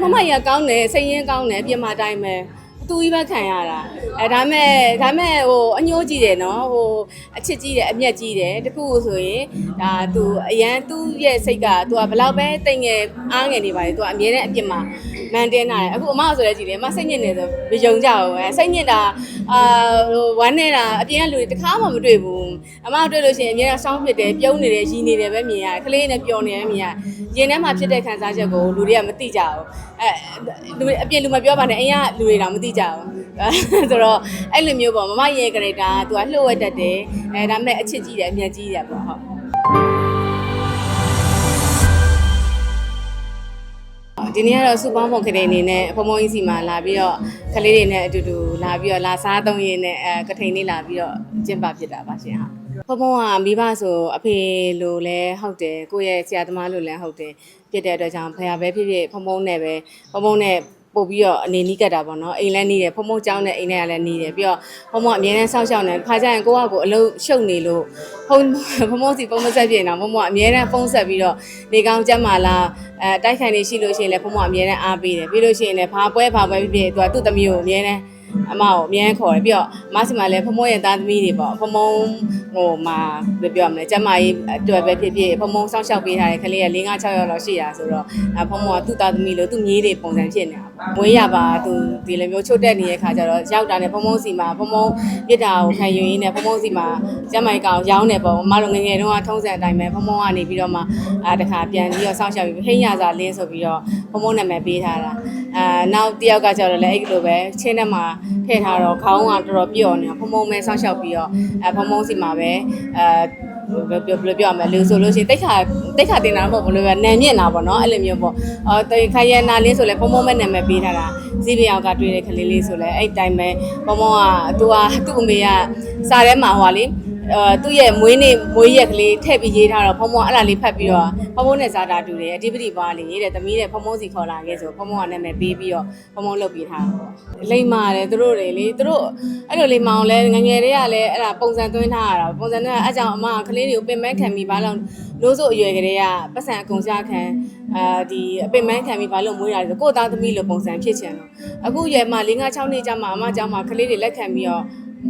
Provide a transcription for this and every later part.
မမကြီးကကောင်းတယ်စိတ်ရင်းကောင်းတယ်ပြင်မာတိုင်းပဲသူကြီးပဲခံရတာအဲဒါမဲ့ဒါမဲ့ဟိုအညိုးကြည့်တယ်နော်ဟိုအချစ်ကြီးတယ်အမျက်ကြီးတယ်တခုဆိုရင်ဒါသူအရန်သူ့ရဲ့စိတ်ကသူကဘလောက်ပဲတိမ်ငယ်အားငယ်နေပါလေသူကအမြဲတမ်းအပြစ်မှာ မန်တင်းတာတယ်အခုအမဆိုလဲကြည့်တယ်အမစိတ်ညစ်နေဆိုမယုံကြဘူးအဲစိတ်ညစ်တာအာဟိုဝမ်းနေတာအပြင်ကလူတွေတခါမှမတွေ့ဘူးအမတွေ့လို့ရှိရင်အမြဲတမ်းစောင်းဖြစ်တယ်ပြုံးနေတယ်ရီနေတယ်ပဲမြင်ရတယ်ကလေးနဲ့ပျော်နေတယ်မြင်ရတယ်ရင်ထဲမှာဖြစ်တဲ့ခံစားချက်ကိုလူတွေကမသိကြဘူးအဲလူတွေအပြင်လူမပြောပါနဲ့အိမ်ကလူတွေတော့မသိကြဘူးဆိုတော့အဲ့လိုမျိုးပေါ့မမရဲ့ character ကသူကလှုပ်ဝက်တတ်တယ်အဲဒါပေမဲ့အချစ်ကြီးတယ်အမျက်ကြီးတယ်ပေါ့ဟုတ် ဒီနေ့ကတော့စူပေါင်းပုံခရီးအနေနဲ့ဖုံဖုံကြီးစီမှာလာပြီးတော့ကလေးတွေနဲ့အတူတူလာပြီးတော့လာစားသုံးရင်းနဲ့အဲကထိန်လေးလာပြီးတော့ကျင်းပဖြစ်တာပါရှင်ဟုတ်ဖုံဖုံကမိဘဆိုအဖေလိုလဲဟုတ်တယ်ကိုယ့်ရဲ့ဆရာသမားလိုလဲဟုတ်တယ်ဖြစ်တဲ့အတွက်ကြောင့်ဖခင်ပဲဖြစ်ဖြစ်ဖုံဖုံနဲ့ပဲဖုံဖုံနဲ့ ပို့ပြီးတော့အနေနီးကတ်တာပေါ့နော်အိမ်လည်းနေတယ်ဖုံဖုံကျောင်းနဲ့အိမ်နဲ့ကလည်းနေတယ်ပြီးတော့ဖုံဖုံအမြဲတမ်းစောင့်ရှောက်နေခါကျရင်ကိုကကိုအလုံးရှုပ်နေလို့ဖုံဖုံဖုံစီဖုံမဆက်ပြင်းတော့ဖုံဖုံကအမြဲတမ်းဖုံဆက်ပြီးတော့နေကောင်းကြမ်းမာလားအဲတိုက်ခိုင်နေရှိလို့ရှိရင်လည်းဖုံဖုံအမြဲတမ်းအားပေးတယ်ပြီးလို့ရှိရင်လည်းဘာပွဲဘာပွဲဖြစ်ဖြစ်သူကသူ့သမီးကိုအမြဲတမ်း အမကိုအမြဲခေါ်တယ်ပြီးတော့မဆီမှာလည်းဖုံဖုံရဲ့သားသမီးတွေပေါ့ဖုံဖုံဟိုမှာဘယ်ပြောမလဲကျမကြီးအတွက်ပဲဖြစ်ဖြစ်ဖုံဖုံစောင့်ရှောက်ပေးထားတဲ့ကလေးက၄၅6ရောက်လောက်ရှိတာဆိုတော့အဖုံဖုံကသူ့သားသမီးလို့သူ့မြေးတွေပုံစံဖြစ်နေတာပေါ့မွေးရပါသူဒီလိုမျိုးချို့တက်နေတဲ့ခါကျတော့ရောက်တာနဲ့ဖုံဖုံစီမှာဖုံဖုံပြစ်တာကိုခံယူရင်းနဲ့ဖုံဖုံစီမှာကျမကြီးကောင်ရောင်းနေပေါ့မတို့ငငယ်တုန်းကထုံးစံအတိုင်းပဲဖုံဖုံကနေပြီးတော့မှအာတခါပြန်ပြီးတော့စောင့်ရှောက်ပြီးဟိန်းရစာလင်းဆိုပြီးတော့ဖုံဖုံနာမည်ပေးထားတာ အာနောက်တစ်ယောက်ကကျတော့လည်းအဲ့လိုပဲချင်းထဲမှာထည့်ထားတော့ခေါင်းကတော်တော်ပြော့နေတာဖုံဖုံပဲစောင့်ရှောက်ပြီးတော့အဲဖုံဖုံစီမှာပဲအဲဘယ်ပြောဘယ်လိုပြောရမလဲလူဆိုလို့ရှိရင်တိတ်ခါတိတ်ခါတင်တာမဟုတ်ဘူးလို့ပဲနံမြင့်တာပေါ့နော်အဲ့လိုမျိုးပေါ့အော်တိတ်ခါရနာလင်းဆိုလဲဖုံဖုံပဲနာမည်ပေးထားတာဇီးလျောက်ကတွေ့တဲ့ကလေးလေးဆိုလဲအဲ့တိုင်းပဲဖုံဖုံကသူကသူ့အမေကစားထဲမှာဟိုကလေ အဲသူ့ရဲ့မွေးနေ့မွေးရက်ကလေးထည့်ပြီးရေးထားတော့ဖုံဖုံအဲ့ဒါလေးဖတ်ပြီးတော့ဖုံဖုံနဲ့စားတာတူတယ်အဓိပတိပါလေးတဲ့သမီးတဲ့ဖုံဖုံစီခေါ်လာခဲ့ဆိုဖုံဖုံကနာမည်ပေးပြီးတော့ဖုံဖုံလုပ်ပေးထားတာပေါ့လိမ့်မာတယ်သူတို့တွေလေသူတို့အဲ့လိုလိမ့်မာအောင်လဲငငယ်တွေကလည်းအဲ့ဒါပုံစံသွင်းထားရတာပုံစံနဲ့အဲ့ကြောင့်အမကကလေးတွေကိုပင်မခံပြီးဘာလို့လို့ဆိုအရွယ်ကလေးကပတ်စံအကုန်စားခံအာဒီအပင်မခံပြီးဘာလို့မွေးတာလဲဆိုကိုယ့်သားသမီးလိုပုံစံဖြစ်ချင်တော့အခုရွယ်မှာ၄၅6နှစ်ကြာမှအမကြောင့်မှကလေးတွေလက်ခံပြီးတော့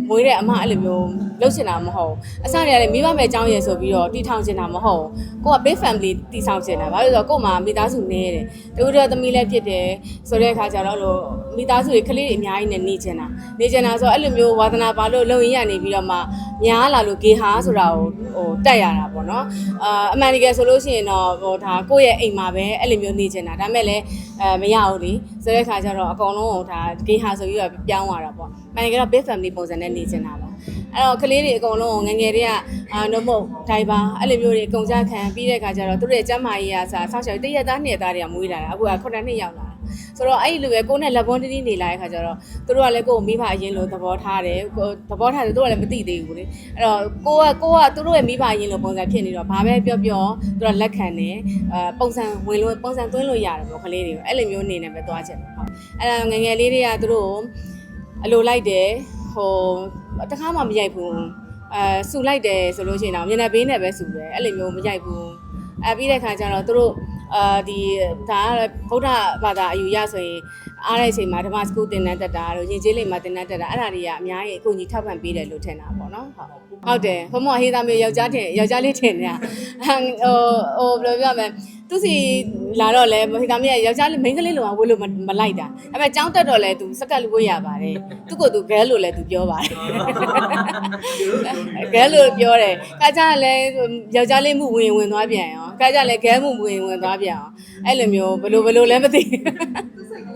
မွေးတဲ့အမအဲ့လိုမျိုး လှုပ်ချင်တာမဟုတ်ဘူးအစတည်းကလည်းမိဘမဲ့အကြောင်းရယ်ဆိုပြီးတော့တီထောင်ချင်တာမဟုတ်ဘူးကိုက big family တီဆောင်ချင်တာဘာလို့လဲဆိုတော့ကို့မှာမိသားစုနေတယ်တူတူသမီးလည်းဖြစ်တယ်ဆိုတဲ့အခါကျတော့လို့မိသားစုတွေကလေးတွေအများကြီးနဲ့နေချင်တာနေချင်တာဆိုတော့အဲ့လိုမျိုးဝါသနာပါလို့လုံရင်းရနေပြီးတော့မှများလာလို့ဂေဟာဆိုတာကိုဟိုတက်ရတာပေါ့နော်အာအမှန်တကယ်ဆိုလို့ရှိရင်တော့ဟိုဒါကိုယ့်ရဲ့အိမ်မှာပဲအဲ့လိုမျိုးနေချင်တာဒါပေမဲ့လည်းအဲမရဘူးလေဆိုတဲ့အခါကျတော့အကုန်လုံးဟိုဒါဂေဟာဆိုပြီးတော့ပြောင်းသွားတာပေါ့မှန်တကယ်တော့ big family ပုံစံနဲ့နေချင်တာပါ အဲ့တော့ကလေးတွေအကုန်လုံးငငယ်တွေကအာနမဟုတ်ဒိုင်ပါအဲ့လိုမျိုးတွေအကုန်ကြခံပြီးတဲ့အခါကျတော့သူတို့ရဲ့ကျမ်းမာရေးအစားဆောက်ရှောက်တရက်သားနှစ်ရက်သားတွေကမွေးလာတာအခုက9နှစ်ရောက်လာတာဆိုတော့အဲ့ဒီလိုပဲကိုယ်နဲ့လက်ပွန်းတင်းတင်းနေလာတဲ့ခါကျတော့သူတို့ကလည်းကိုယ်ကိုမိဘအရင်လိုသဘောထားတယ်ကိုယ်သဘောထားတယ်သူတို့ကလည်းမသိသေးဘူးလေအဲ့တော့ကိုကကိုကသူတို့ရဲ့မိဘအရင်လိုပုံစံဖြစ်နေတော့ဘာပဲပြောပြောသူတို့ကလက်ခံတယ်အဲပုံစံဝင်လို့ပုံစံသွင်းလို့ရတယ်ပေါ့ကလေးတွေကိုအဲ့လိုမျိုးနေနေပဲသွားချင်တယ်ဟုတ်အဲ့ဒါငငယ်လေးတွေကသူတို့အလိုလိုက်တယ်ဟို တခါမှမရိုက်ဘူးအဲဆူလိုက်တယ်ဆိုလို့ရှိရင်တော့မျက်နှာဘေးနဲ့ပဲဆူတယ်အဲ့လိုမျိုးမရိုက်ဘူးအဲပြီးတဲ့ခါကျတော့သူတို့အာဒီဒါကဗုဒ္ဓဘာသာအယူရဆိုရင် အားတဲ့အချိန်မှာဓမ္မစကူတင်နန်းတက်တာတို့ယဉ်ကျေးလိမ်မှာတင်နန်းတက်တာအဲ့ဒါတွေကအများကြီးအကူအညီထောက်ပံ့ပေးတယ်လို့ထင်တာပေါ့နော်ဟုတ်ဟုတ်တယ်ဘုံမဟေးသားမျိုးယောက်ျားထင်ယောက်ျားလေးထင်နေတာဟိုဟိုဘယ်လိုပြောမလဲသူစီလာတော့လဲဟေးသားမျိုးယောက်ျားလေးမိန်းကလေးလိုဝတ်လို့မလိုက်တာအဲ့မဲ့ចောင်းတက်တော့လဲသူစက်ကတ်လို့ဝတ်ရပါတယ်သူ့ကိုသူဂဲလို့လဲသူပြောပါတယ်ဂဲလို့ပြောတယ်ကကြလဲယောက်ျားလေးမှုဝင်ဝင်သွားပြန်ရောကကြလဲဂဲမှုဝင်ဝင်သွားပြန်အောင်အဲ့လိုမျိုးဘလို့ဘလို့လဲမသိသူ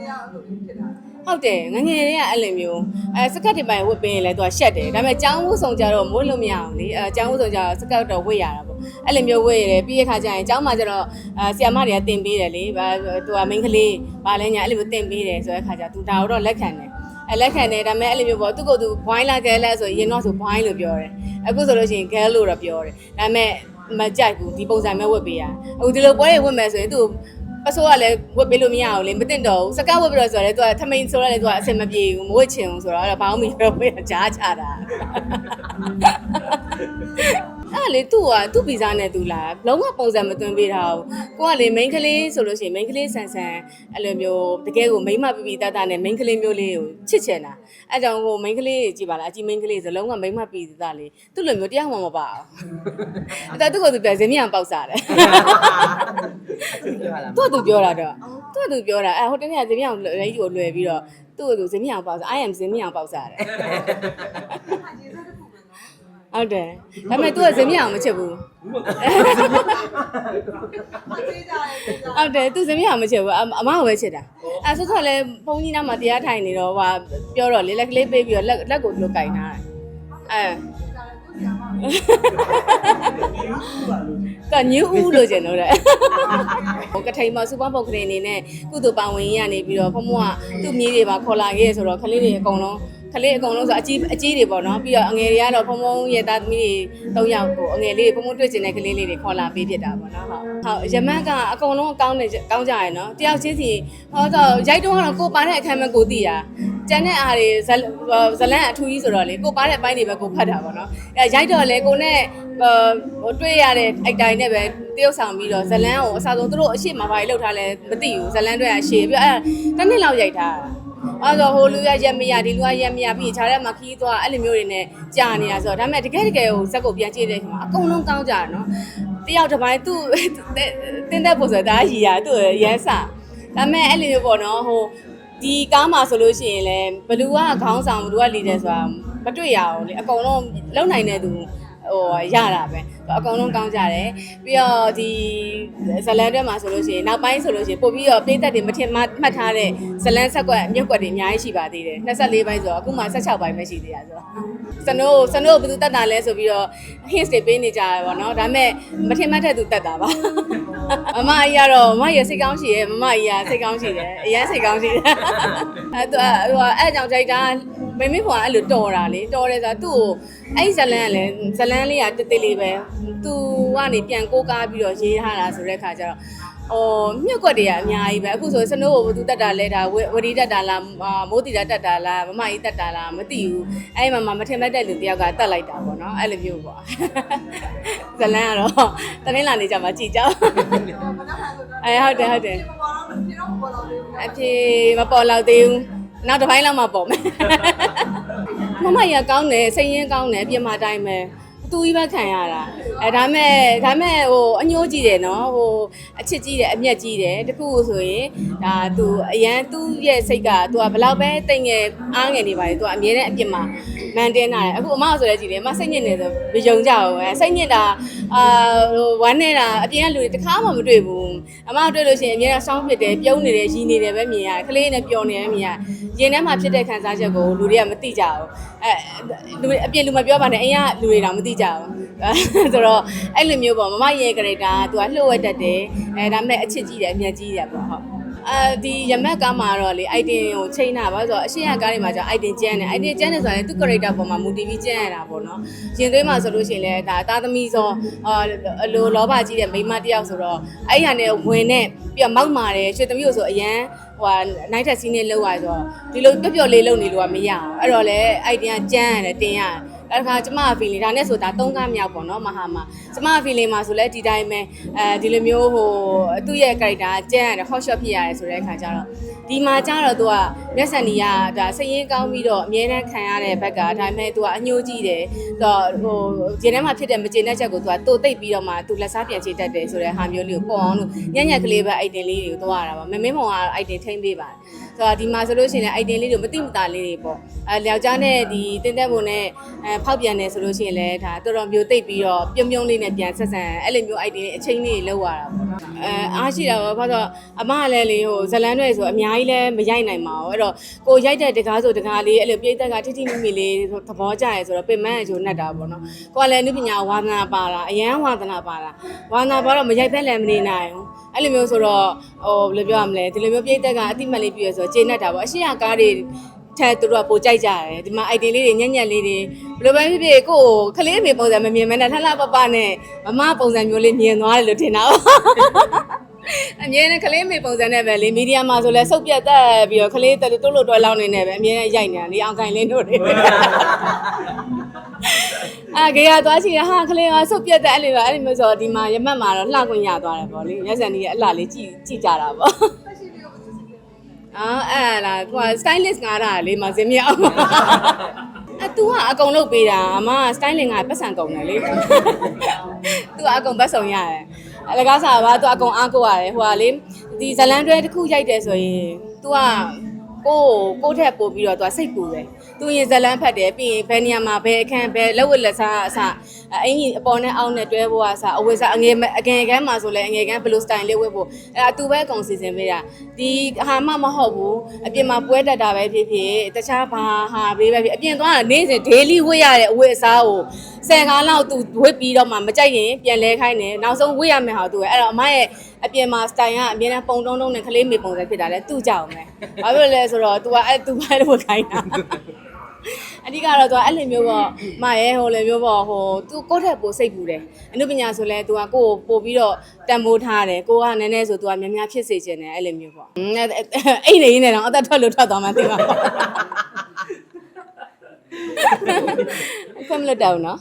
ရလို့ဖြစ်တာဟုတ်တယ်ငငယ်လေးကအဲ့လိုမျိုးအဲစကတ်တွေပိုင်ဝတ်ပေးရင်လည်းသူကရှက်တယ်ဒါပေမဲ့ကျောင်းဝတ်ဆောင်ကြတော့မဝတ်လို့မရအောင်လေအဲကျောင်းဝတ်ဆောင်ကြတော့စကတ်တော့ဝတ်ရတာပေါ့အဲ့လိုမျိုးဝတ်ရတယ်ပြီးရခါကျရင်ကျောင်းမှာကျတော့အဲဆီယမတွေကတင်ပေးတယ်လေဘာသူကမိန်းကလေးဘာလဲညာအဲ့လိုမျိုးတင်ပေးတယ်ဆိုတဲ့ခါကျသူဒါတော့လက်ခံတယ်အလက်ခံတယ်ဒါပေမဲ့အဲ့လိုမျိုးပေါ့သူကသူဘွိုင်းလာကဲလက်ဆိုရင်တော့ဆိုဘွိုင်းလို့ပြောတယ်အခုဆိုလို့ရှိရင်ကဲလို့တော့ပြောတယ်ဒါပေမဲ့မကြိုက်ဘူးဒီပုံစံမဲ့ဝတ်ပေးရအခုဒီလိုပွဲတွေဝတ်မယ်ဆိုရင်သူ့ ပစိုးကလည်းဝတ်ပေးလို့မရအောင်လေမတင်တော့ဘူးစကတ်ဝတ်ပြီးတော့ဆိုတော့လေသူကထမိန်ဆိုတော့လေသူကအဆင်မပြေဘူးမဝတ်ချင်ဘူးဆိုတော့အဲ့ဒါဘာမှမပြောဘူးကြားချတာအဲ့ဒါလေသူ့ကသူ့ဗီဇနဲ့သူလာလုံးဝပုံစံမသွင်းပေးတာဘူးကိုကလေ main ကလေးဆိုလို့ရှိရင် main ကလေးဆန်ဆန်အဲ့လိုမျိုးတကယ်ကိုမိမပြပြတတ်တာနဲ့ main ကလေးမျိုးလေးကိုချစ်ချင်တာအဲ့ကြောင့်ကို main ကလေးကြည့်ပါလားအကြီး main ကလေးဆိုလုံးဝမိမပြပြတတ်လေသူ့လိုမျိုးတရားမှမပါဘူးအဲ့ဒါသူ့ကိုသူပြန်ဇင်းမြန်ပေါက်စားတယ်ပြောလာသူ့သူပြောတာတော့သူ့သူပြောတာအဲဟိုတနေ့ကဇင်းမြန်ကိုလေးကိုလွယ်ပြီးတော့သူ့ကိုသူဇင်းမြန်ပေါက်စား I am ဇင်းမြန်ပေါက်စားတယ်ဟာရေးစားတစ်ခုပဲနော်ဟုတ်တယ်ဒါပေမဲ့ तू ကဇင်းမြန်မချစ်ဘူးဟာသေးကြတယ်သေးကြဟုတ်တယ်သူစမရမချစ်ဘူးအအမကိုပဲချစ်တာအဲဆိုတော့လေဘုန်းကြီးနားမှာတရားထိုင်နေတော့ဟိုပြောတော့လေလက်ကလေးပေးပြီးတော့လက်လက်ကိုသူတို့ကင်ထားတယ်အဲသူ့ဆရာမ ကညူးဦးလို့ကျင်တော့တဲ့ဟိုကထိန်မှာစူပါပုတ်ကလေးအနေနဲ့ကုသိုလ်ပါဝင်ရနေပြီးတော့ဖမွားကသူ့မြေးတွေပါခေါ်လာခဲ့ဆိုတော့ခလေးတွေအကုန်လုံး ခလေးအကုန်လုံးဆိုအကြီးအကြီးတွေပေါ့နော်ပြီးတော့အငယ်တွေကတော့ဖမုံရဲ့သားသမီးတွေ၃ယောက်ကိုအငယ်လေးဖမုံတွေ့ကျင်တဲ့ကလေးလေးတွေခေါ်လာပေးဖြစ်တာပေါ့နော်ဟုတ်ဟုတ်ရမတ်ကအကုန်လုံးကောင်းနေကောင်းကြရနော်တယောက်ချင်းစီဟောတော့ရိုက်တော့ကတော့ကိုပါတဲ့အခန်းမဲ့ကိုတည်တာကျန်တဲ့အားတွေဇလဇလန်အထူးကြီးဆိုတော့လေကိုပါတဲ့အပိုင်းတွေပဲကိုဖတ်တာပေါ့နော်အဲရိုက်တော့လေကိုနဲ့ဟိုတွေ့ရတဲ့အိုက်တိုင်းနဲ့ပဲတရုပ်ဆောင်ပြီးတော့ဇလန်ကိုအစားဆုံးသူတို့အရှိမဘာကြီးလောက်ထားလဲမသိဘူးဇလန်တွေ့ရရှေ့ပြီးတော့အဲတစ်နှစ်လောက်ရိုက်ထားတာ အဲ့တော့ဟိုလူရရက်မရဒီလူကရက်မရပြီးခြားထဲမှာခီးသွားအဲ့လိုမျိုးတွေနဲ့ကြာနေတာဆိုတော့ဒါပေမဲ့တကယ်တကယ်ဟိုဇက်ကိုပြန်ကြည့်တဲ့အခါမှာအကုန်လုံးကောင်းကြတယ်နော်တယောက်တစ်ပိုင်းသူ့တင်းတဲ့ပုံစံဒါရီယာသူ့ရန်စာဒါပေမဲ့အဲ့လိုမျိုးပေါ့နော်ဟိုဒီကားမှာဆိုလို့ရှိရင်လည်းဘလူကခေါင်းဆောင်ဘလူကလီတယ်ဆိုတာမတွေ့ရအောင်လေအကုန်လုံးလုံနိုင်တဲ့သူဟိုရတာပဲ အကုန်လုံးကောင်းကြတယ်ပြီးတော့ဒီဇလန်တွဲမှာဆိုလို့ရှိရင်နောက်ပိုင်းဆိုလို့ရှိရင်ပို့ပြီးတော့ပြည်သက်တွေမထင်မှမှတ်ထားတဲ့ဇလန်ဆက်ကွက်မြက်ကွက်တွေအများကြီးရှိပါသေးတယ်24ပိုင်းဆိုတော့အခုမှ16ပိုင်းပဲရှိသေးတာဆိုတော့စနိုးစနိုးဘယ်သူတက်တာလဲဆိုပြီးတော့ hints တွေပေးနေကြရပါတော့ဒါပေမဲ့မထင်မှတ်တဲ့သူတက်တာပါမမကြီးကတော့မမကြီးစိတ်ကောင်းရှိရဲ့မမကြီးကစိတ်ကောင်းရှိတယ်အရင်စိတ်ကောင်းရှိတယ်အဲသူဟိုအဲ့ကြောင့်ကြိုက်တာမိမိဖွာအဲ့လိုတော်တာလေတော်တယ်ဆိုတာသူ့ကိုအဲ့ဇလန်ကလည်းဇလန်လေးကတက်တက်လေးပဲသူကနေပြန်ကိုးကားပြီးတော့ရေးထားတာဆိုတဲ့ခါကျတော့ဟိုမြက်ကွက်တွေကအများကြီးပဲအခုဆိုစနိုးကိုဘသူတက်တာလဲဒါဝရီတက်တာလားမိုးတီတာတက်တာလားမမကြီးတက်တာလားမသိဘူးအဲ့မှာမထင်မှတ်တဲ့လူတယောက်ကတက်လိုက်တာပေါ့နော်အဲ့လိုမျိုးပေါ့ဇလန်ကတော့တနင်္လာနေ့ကျမှကြည်ကြောက်မနက်ဖြန်ဆိုတော့အဲဟုတ်တယ်ဟုတ်တယ်မပေါ်တော့ဒီတော့မပေါ်တော့ဘူးအဖြေမပေါ်လောက်သေးဘူးနောက်တစ်ပိုင်းလောက်မှပေါ်မယ်မမကြီးကကောင်းတယ်စိတ်ရင်းကောင်းတယ်ပြင်မာတိုင်းပဲ သူကြီးပဲခံရတာအဲဒါမဲ့ဒါမဲ့ဟိုအညိုးကြည့်တယ်နော်ဟိုအချစ်ကြီးတယ်အမျက်ကြီးတယ်တခုဆိုရင်ဒါသူအရန်သူ့ရဲ့စိတ်ကသူကဘလောက်ပဲတိမ်ငယ်အားငယ်နေပါလေသူကအမြဲတမ်းအပြစ်မှာ မန်တင်းတာတယ်အခုအမဆိုလည်းကြည့်တယ်အမစိတ်ညစ်နေဆိုမယုံကြဘူးအဲစိတ်ညစ်တာအာဟိုဝမ်းနေတာအပြင်ကလူတွေတခါမှမတွေ့ဘူးအမတွေ့လို့ရှိရင်အမြဲတမ်းစောင်းဖြစ်တယ်ပြုံးနေတယ်ရီနေတယ်ပဲမြင်ရတယ်ခလေးနဲ့ပျော်နေတယ်မြင်ရတယ်ရင်ထဲမှာဖြစ်တဲ့ခံစားချက်ကိုလူတွေကမသိကြဘူးအဲလူတွေအပြင်လူမပြောပါနဲ့အိမ်ကလူတွေတော့မသိကြဘူးဆိုတော့အဲ့လိုမျိုးပေါ့မမရဲ့ character ကသူကလှုပ်ဝက်တတ်တယ်အဲဒါပေမဲ့အချစ်ကြီးတယ်အမျက်ကြီးတယ်ပေါ့ဟုတ် အဲဒီရမက်ကားမှာတော့လေ item ကိုချိန်တာပါဆိုတော့အရှိရကားတွေမှာကျ item ကျန်းတယ် item ကျန်းတယ်ဆိုတာလေသူ character ပေါ်မှာ motive ကျန်းရတာပေါ့နော်ရင်သွေးမှာဆိုလို့ရှိရင်လည်းဒါသားသမီးဆိုအာအလိုလောဘကြီးတဲ့မိန်းမတစ်ယောက်ဆိုတော့အဲ့ဟာနဲ့ဝင်နဲ့ပြီးတော့မောက်မာတယ်ရွှေသမီးကိုဆိုအရန်ဟိုနိုင်ထက်စီးနေလောက်ရဆိုတော့ဒီလိုပျော့ပျော့လေးလုပ်နေလို့ကမရအောင်အဲ့တော့လေ item ကကျန်းရတယ်တင်ရတယ် အဲ့ဒါကကျမအဖီလီဒါနဲ့ဆိုတာ၃ကားမြောက်ပေါ့နော်မဟာမှာကျမအဖီလီမှာဆိုလဲဒီတိုင်းပဲအဲဒီလိုမျိုးဟိုသူ့ရဲ့ character ကကျန်းရတယ် hot shot ဖြစ်ရတယ်ဆိုတဲ့အခါကျတော့ဒီမှာကျတော့သူကမျက်စံကြီးကဒါစရင်ကောင်းပြီးတော့အမြဲတမ်းခံရတဲ့ဘက်ကဒါပေမဲ့သူကအညှိုးကြည့်တယ်သူကဟိုဒီထဲမှာဖြစ်တဲ့မကျေနပ်ချက်ကိုသူကတိုးတိတ်ပြီးတော့မှသူလက်စားပြန်ချေတတ်တယ်ဆိုတဲ့ဟာမျိုးလေးကိုပေါ်အောင်လို့ညံ့ညံ့ကလေးပဲ item လေးတွေကိုသွားရတာပါမမင်းမောင်က item ထိမ့်ပေးပါတယ် ဆိုတော့ဒီမှာဆိုလို့ရှိရင် item လေးတွေမတိမတာလေးတွေပေါ့အဲယောက်ျားနဲ့ဒီတင်းသက်ပုံနဲ့အဲဖောက်ပြန်နေဆိုလို့ရှိရင်လည်းဒါတော်တော်မျိုးတိတ်ပြီးတော့ပြုံးပြုံးလေးနဲ့ပြန်ဆက်ဆံအဲ့လိုမျိုး item လေးအချိန်လေးလောက်ရတာပေါ့နော်အဲအားရှိတာပေါ့ဘာလို့အမကလည်းလေဟိုဇလန်းတွေဆိုအများကြီးလည်းမရိုက်နိုင်ပါဘူးအဲ့တော့ကိုရိုက်တဲ့တကားဆိုတကားလေးအဲ့လိုပြိတ္တကထိထိမိမိလေးသဘောကျရဲဆိုတော့ပင်မအကျိုးနဲ့တာပေါ့နော်ကိုကလည်းနုပညာဝါသနာပါတာအရန်ဝါသနာပါတာဝါသနာပါတော့မရိုက်ဖက်လည်းမနေနိုင်ဘူးအဲ့လိုမျိုးဆိုတော့ဟိုဘယ်လိုပြောရမလဲဒီလိုမျိုးပြိတ္တကအတိမတ်လေးပြည့်ရဆိုတော့ကျေနပ်တာပေါ့အရှိရကားတွေထက်သူတို့ကပိုကြိုက်ကြတယ်ဒီမှာ item လေးတွေညံ့ညံ့လေးတွေဘယ်လိုပဲဖြစ်ဖြစ်ကိုယ်ခလေးမေပုံစံမမြင်မဲနဲ့ထလှပပနဲ့မမပုံစံမျိုးလေးမြင်သွားတယ်လို့ထင်တာပါအမြဲတမ်းကလေးမေပုံစံနဲ့ပဲလေမီဒီယာမှာဆိုလဲစုပ်ပြတ်တက်ပြီးတော့ကလေးတက်တိုးလို့တွဲလောင်းနေနေပဲအမြဲတမ်းရိုက်နေတာလေအောင်ခိုင်လင်းတို့တွေအာကေကသွားချင်ဟာကလေးကဆုတ်ပြတ်တဲ့အဲ့လိုပဲအဲ့လိုမျိုးဆိုဒီမှာရမတ်မှာတော့လှခွင့်ရသွားတယ်ပေါ့လေရက်စံကြီးရဲ့အလှလေးကြည့်ကြည့်ကြတာပေါ့ အော်အဲ့လားကိုက stylist ငါတာလေမစင်မြောက်အတူကအကုန်လုပ်ပေးတာအမ styling ကပတ်စံကုန်တယ်လေသူကအကုန်ပတ်စုံရတယ်အလကားစားပါသူအကုန်အားကိုရတယ်ဟိုကလေဒီဇလန်တွဲတစ်ခုရိုက်တယ်ဆိုရင် तू ကကိုကိုကိုထက်ပို့ပြီးတော့ तू စိတ်ပူတယ် သူရင်ဇလန်းဖတ်တယ်ပြီးရင်ဘယ်နေရာမှာဘယ်အခန်းဘယ်လက်ဝတ်လက်စားအစအင်ကြီးအပေါ်နဲ့အောက်နဲ့တွဲဖို့အစအဝတ်စားအငယ်အငယ်ကန်းမှာဆိုလဲအငယ်ကန်းဘယ်လို style လေးဝတ်ဖို့အဲ့ဒါသူပဲအကုန်စီစဉ်ပေးတာဒီဟာမှမဟုတ်ဘူးအပြင်မှာပွဲတက်တာပဲဖြစ်ဖြစ်တခြားဘာဟာပဲပဲဖြစ်အပြင်သွားတာနေ့စဉ် daily ဝတ်ရတဲ့အဝတ်အစားကိုဆယ်ကားလောက်သူဝတ်ပြီးတော့မှမကြိုက်ရင်ပြန်လဲခိုင်းတယ်နောက်ဆုံးဝတ်ရမယ်ဟာသူပဲအဲ့တော့အမရဲ့အပြင်မှာ style ကအမြဲတမ်းပုံတုံးတုံးနဲ့ကလေးမေပုံစံဖြစ်တာလဲသူ့ကြောင်ပဲဘာဖြစ်လဲဆိုတော့ तू ကအဲ့ तू ပဲလို့ခိုင်းတာ အဓိကတော့သူကအဲ့လိုမျိုးပေါ့မရဲဟိုလိုမျိုးပေါ့ဟိုသူကိုယ့်ထက်ပိုစိတ်ပူတယ်အနုပညာဆိုလဲသူကကိုယ့်ကိုပို့ပြီးတော့တန်ဖိုးထားတယ်ကိုကနည်းနည်းဆိုသူကများများဖြစ်စေချင်တယ်အဲ့လိုမျိုးပေါ့အိတ်နေရင်းနဲ့တော့အသက်ထွက်လို့ထွက်သွားမှသိမှာပေါ့ခွန်လက်တောင်းနော်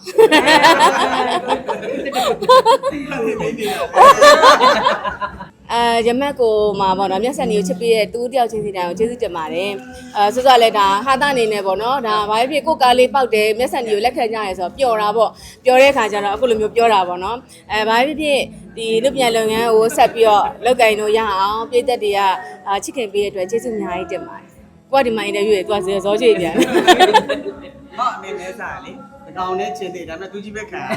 အဲရမက်ကိုမှာပေါ့နော်မျက်စံကြီးကိုချစ်ပေးတဲ့တူးတယောက်ချင်းစီတိုင်းကိုကျေးဇူးတင်ပါတယ်အဲဆိုတော့လည်းဒါဟာတာအနေနဲ့ပေါ့နော်ဒါဘာဖြစ်ဖြစ်ကိုယ်ကားလေးပေါက်တယ်မျက်စံကြီးကိုလက်ခံကြရဲဆိုတော့ပျော်တာပေါ့ပျော်တဲ့ခါကျတော့အခုလိုမျိုးပြောတာပေါ့နော်အဲဘာဖြစ်ဖြစ်ဒီလူပြန်လုပ်ငန်းကိုဆက်ပြီးတော့လောက်ကင်လို့ရအောင်ပြည်သက်တွေကအာချစ်ခင်ပေးတဲ့အတွက်ကျေးဇူးအများကြီးတင်ပါတယ်ကိုကဒီမှာအင်တာဗျူးတွေသူကဇောဇောချေပြန်ဟောအနေနဲ့စားလေမကောင်နဲ့ချင်းသေးဒါပေမဲ့သူကြီးပဲခံရ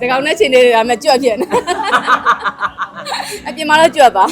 ဒီကောင်နဲ့ချင်းနေတယ်ဒါမှကြွတ်ဖြစ်နေ အပြင်မှာတော့ကြွက်ပါ